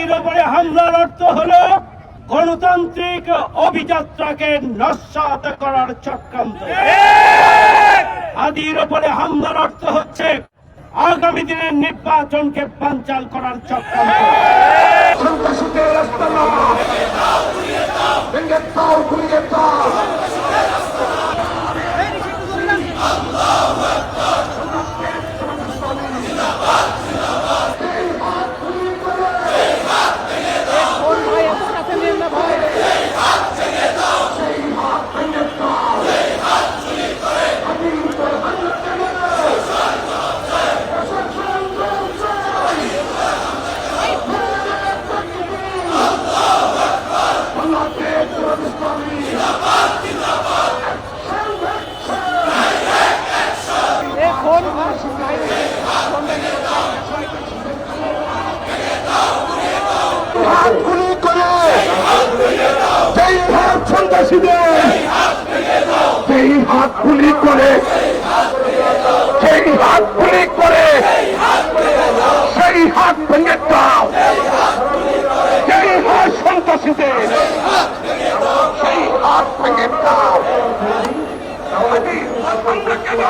হাদির ওপরে হামলার অর্থ হলো গণতান্ত্রিক অভিযাত্রাকে নস্বাত করার চক্রান্ত। হাদির ওপরে হামলার অর্থ হচ্ছে আগামী দিনের নির্বাচনকে পাঞ্চাল করার চক্রান্ত। সন্ত্রাসীদের রাস্তা না ভেঙে দাও ঘুরিয়ে দাও হাত গুলি করে যেই হাত সন্ত্রাসীদের সেই হাত গুলি করে। সেই হাত গুলি করে। সেই হাত ভেঙে দাও। সেই হাত সন্ত্রাসীদের। সেই হাত ভেঙে দাও। আমরা কেন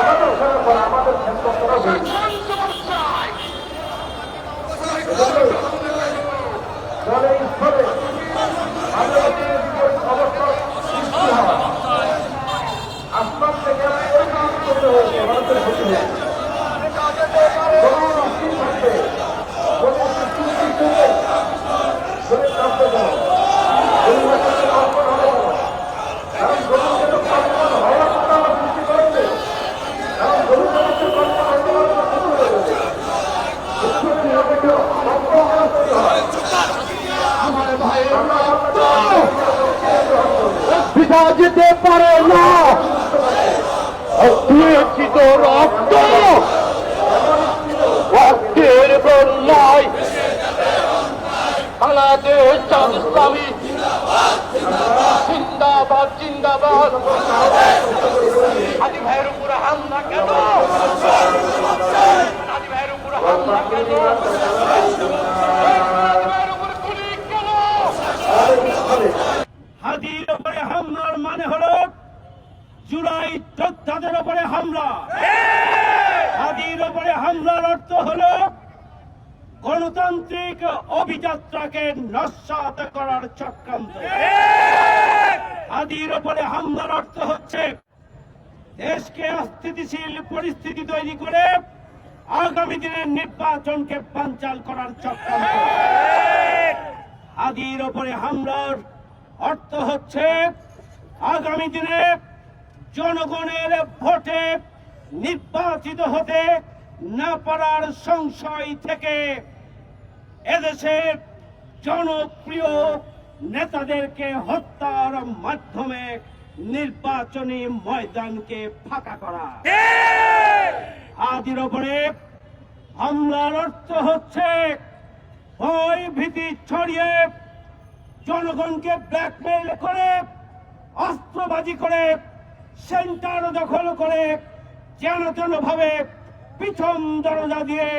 যেতে পারে না। অপ্রিয়চিত রক্ত চাঁদ ইসলামী জিন্দাবাদ জিন্দাবাদ। আদি ভাইয়ের উপরে হামলা কেন? আদি ভাইয়ের উপরে হামলা কেন? আদি উপরে গুলি কেন? হাদির ওপরে হামলার মানে হলো জুলাই যোদ্ধাদের ওপরে হামলা। হাদির ওপরে হামলার অর্থ হলো গণতান্ত্রিক অভিযাত্রাকে নস্বাত করার চক্রান্ত। আদির ওপরে হামলার অর্থ হচ্ছে দেশকে অস্থিতিশীল পরিস্থিতি তৈরি করে আগামী দিনের নির্বাচনকে পাঞ্চাল করার চক্রান্ত। আদির ওপরে হামলার অর্থ হচ্ছে আগামী দিনে জনগণের ভোটে নির্বাচিত হতে না পারার সংশয় থেকে এদেশের জনপ্রিয় নেতাদেরকে হত্যার মাধ্যমে নির্বাচনী ময়দানকে ফাঁকা করা। আদির ওপরে হামলার অর্থ হচ্ছে ভয় ভীতি ছড়িয়ে জনগণকে ব্ল্যাকমেইল করে অস্ত্রবাজি করে সেন্টার দখল করে যেন তেন ভাবে পিছন দরজা দিয়ে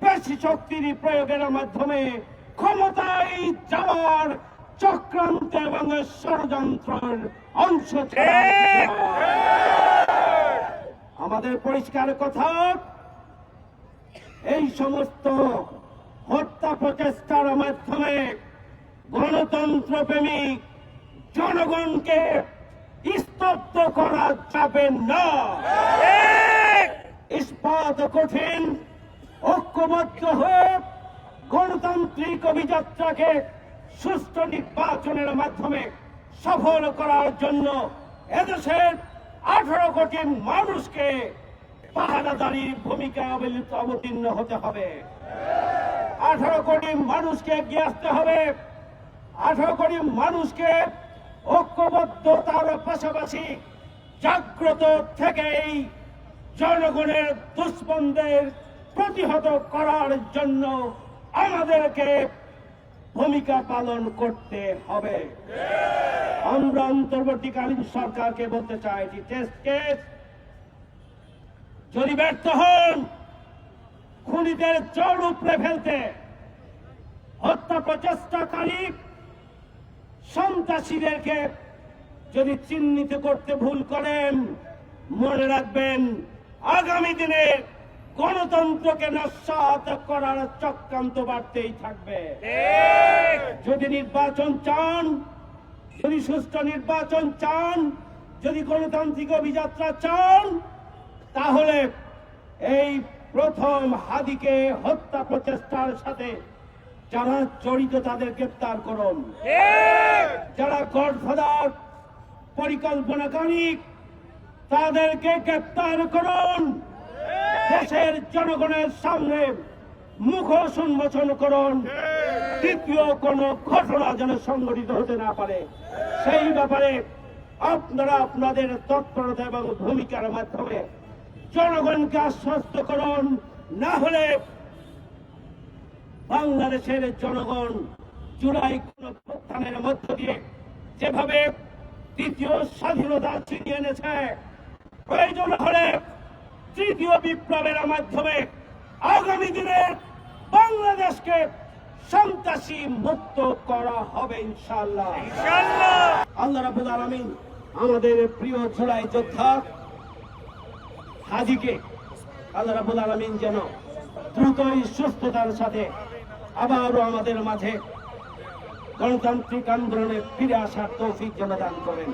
পেশি শক্তির প্রয়োগের মাধ্যমে ক্ষমতায় যাওয়ার চক্রান্ত এবং ষড়যন্ত্রের অংশ আমাদের পরিষ্কার কথা এই সমস্ত হত্যা প্রচেষ্টার মাধ্যমে গণতন্ত্র প্রেমিক জনগণকে স্তব্ধ করা যাবে না। ইস্পাত কঠিন ঐক্যবদ্ধ হয়ে গণতান্ত্রিক অভিযাত্রাকে সুষ্ঠু নির্বাচনের মাধ্যমে সফল করার জন্য এদেশের আঠারো কোটি মানুষকে পাহারাদারির ভূমিকা অবলিত অবতীর্ণ হতে হবে। আঠারো কোটি মানুষকে এগিয়ে আসতে হবে। আঠারো কোটি মানুষকে ঐক্যবদ্ধতার পাশাপাশি জাগ্রত থেকেই জনগণের দুষ্মন্দের প্রতিহত করার জন্য আমাদেরকে ভূমিকা পালন করতে হবে। আমরা অন্তর্বর্তীকালীন সরকারকে বলতে চাই যে টেস্ট কেস যদি ব্যর্থ হন, খুনিদের চড় উপড়ে ফেলতে হত্যা প্রচেষ্টাকারী সন্ত্রাসীদেরকে যদি চিহ্নিত করতে ভুল করেন, মনে রাখবেন, আগামী দিনে গণতন্ত্রকে নস্বাত করার চক্রান্ত বাড়তেই থাকবে। যদি নির্বাচন চান যদি সুষ্ঠু নির্বাচন চান যদি গণতান্ত্রিক অভিযাত্রা চান তাহলে এই প্রথম হাদিকে হত্যা প্রচেষ্টার সাথে যারা জড়িত তাদের গ্রেপ্তার করুন। যারা গডফাদার পরিকল্পনাকারী তাদেরকে গ্রেপ্তার করুন। দেশের জনগণের সামনে মুখ উন্মোচন করুন। দ্বিতীয় কোন ঘটনা যেন সংঘটিত হতে না পারে। সেই ব্যাপারে আপনারা আপনাদের তৎপরতা এবং ভূমিকার মাধ্যমে জনগণকে আশ্বস্ত করুন। না হলে বাংলাদেশের জনগণ জুলাই প্রত্যানের মধ্য দিয়ে যেভাবে তৃতীয় স্বাধীনতা ছিনিয়ে এনেছে, প্রয়োজন হলে তৃতীয় বিপ্লবের মাধ্যমে আগামী দিনে বাংলাদেশকে সন্ত্রাসী মুক্ত করা হবে ইনশাআল্লাহ। আল্লাহ রাবুল আলমিন আমাদের প্রিয় জুলাই যোদ্ধা হাজিকে আল্লাহ রাবুল আলমিন যেন দ্রুতই সুস্থতার সাথে আবারও আমাদের মাঝে গণতান্ত্রিক আন্দোলনে ফিরে আসার তৌফিক যেন দান করেন।